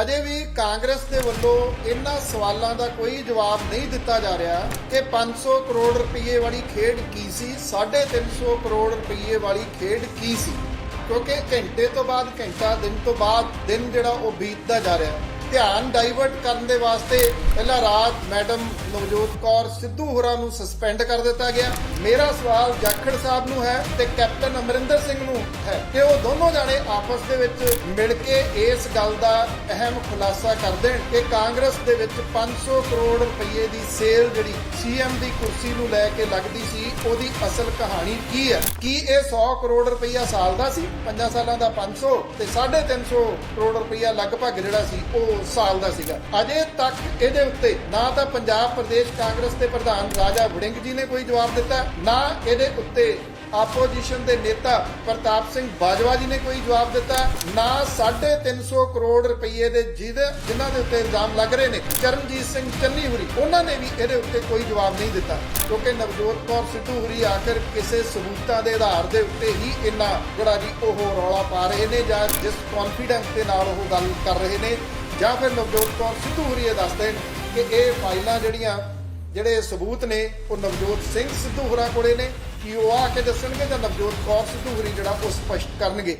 ਅਜੇ ਵੀ ਕਾਂਗਰਸ ਦੇ ਵੱਲੋਂ ਇਹਨਾਂ ਸਵਾਲਾਂ ਦਾ ਕੋਈ ਜਵਾਬ ਨਹੀਂ ਦਿੱਤਾ ਜਾ ਰਿਹਾ ਕਿ 500 ਕਰੋੜ ਰੁਪਏ ਵਾਲੀ ਖੇਡ ਕੀ ਸੀ 350 ਕਰੋੜ ਰੁਪਏ ਵਾਲੀ ਖੇਡ ਕੀ ਸੀ? ਕਿਉਂਕਿ ਘੰਟੇ ਤੋਂ ਬਾਅਦ ਘੰਟਾ, ਦਿਨ ਤੋਂ ਬਾਅਦ ਦਿਨ ਜਿਹੜਾ ਉਹ ਬੀਤਦਾ ਜਾ ਰਿਹਾ। ਧਿਆਨ ਡਾਈਵਰਟ ਕਰਨ ਦੇ ਵਾਸਤੇ ਪਹਿਲਾਂ ਰਾਤ ਮੈਡਮ ਨਵਜੋਤ ਕੌਰ ਸਿੱਧੂ ਹੋਰਾਂ ਨੂੰ ਸਸਪੈਂਡ ਕਰ ਦਿੱਤਾ ਗਿਆ। ਮੇਰਾ ਸਵਾਲ ਜਾਖੜ ਸਾਹਿਬ ਨੂੰ ਹੈ ਤੇ ਕੈਪਟਨ ਅਮਰਿੰਦਰ ਸਿੰਘ ਨੂੰ ਹੈ ਕਿ ਉਹ ਦੋਨੋਂ ਜਾਣੇ ਆਪਸ ਦੇ ਵਿੱਚ ਮਿਲ ਕੇ ਇਸ ਗੱਲ ਦਾ ਅਹਿਮ ਖੁਲਾਸਾ ਕਰ ਦੇਣ ਕਿ ਕਾਂਗਰਸ ਦੇ ਵਿੱਚ 500 ਕਰੋੜ ਰੁਪਏ ਦੀ ਸੇਲ ਜਿਹੜੀ ਸੀਐਮ ਦੀ ਕੁਰਸੀ ਨੂੰ ਲੈ ਕੇ ਲੱਗਦੀ ਸੀ, ਉਹਦੀ ਅਸਲ ਕਹਾਣੀ ਕੀ ਹੈ? ਕੀ ਇਹ 100 ਕਰੋੜ ਰੁਪਈਆ ਸਾਲ ਦਾ ਸੀ? 5 ਸਾਲਾਂ ਦਾ 500 ਤੇ 350 ਕਰੋੜ ਰੁਪਈਆ ਲਗਭਗ ਜਿਹੜਾ ਸੀ, ਉਹ ਸਾਲ ਦਾ ਸੀਗਾ। ਅਜੇ ਤੱਕ ਇਹਦੇ ਉੱਤੇ ਨਾ ਤਾਂ ਪੰਜਾਬ ਪ੍ਰਦੇਸ਼ ਕਾਂਗਰਸ ਦੇ ਪ੍ਰਧਾਨ ਰਾਜਾ ਵੜਿੰਗ ਜੀ ਨੇ ਕੋਈ ਜਵਾਬ ਦਿੱਤਾ, ਨਾ ਇਹਦੇ ਉੱਤੇ ਆਪੋਜੀਸ਼ਨ ਦੇ ਨੇਤਾ ਪ੍ਰਤਾਪ ਸਿੰਘ ਬਾਜਵਾ ਜੀ ਨੇ ਕੋਈ ਜਵਾਬ ਦਿੱਤਾ, ਨਾ 350 ਕਰੋੜ ਰੁਪਏ ਦੇ ਜਿਹਦੇ ਜਿਨ੍ਹਾਂ ਦੇ ਉੱਤੇ ਇਲਜ਼ਾਮ ਲੱਗ ਰਹੇ ਨੇ, ਚਰਨਜੀਤ ਸਿੰਘ ਚੰਨੀ ਹੁਰੀ ਉਹਨਾਂ ਨੇ ਵੀ ਇਹਦੇ ਉੱਤੇ ਕੋਈ ਜਵਾਬ ਨਹੀਂ ਦਿੱਤਾ, ਕਿਉਂਕਿ ਨਵਜੋਤ ਕੌਰ ਸਿੱਧੂ ਹੁਰੀ ਆਖਰ ਕਿਸੇ ਸਬੂਤਾਂ ਦੇ ਆਧਾਰ ਦੇ ਉੱਤੇ ਹੀ ਇੰਨਾ ਜਿਹੜਾ ਜੀ ਉਹ ਰੌਲਾ ਪਾ ਰਹੇ ਨੇ ਜਾਂ ਜਿਸ ਕੌਨਫੀਡੈਂਸ ਦੇ ਨਾਲ ਉਹ ਗੱਲ ਕਰ ਰਹੇ ਨੇ, ਜਾਂ ਫਿਰ ਨਵਜੋਤ ਕੌਰ ਸਿੱਧੂ ਹੁਰੀ ਇਹ ਦੱਸਦੇ ਨੇ ਕਿ ਇਹ ਫਾਈਲਾਂ ਜਿਹੜੀਆਂ ਜਿਹੜੇ ਸਬੂਤ ਨੇ, ਉਹ ਨਵਜੋਤ ਸਿੰਘ ਸਿੱਧੂ ਹੋਰਾਂ ਕੋਲੇ ਨੇ ਕਿ ਉਹ ਆ ਕੇ ਦੱਸਣਗੇ? ਜਾਂ ਨਵਜੋਤ ਕੌਰ ਸਿੱਧੂ ਹੋਰੀ ਜਿਹੜਾ ਉਹ ਸਪਸ਼ਟ ਕਰਨਗੇ?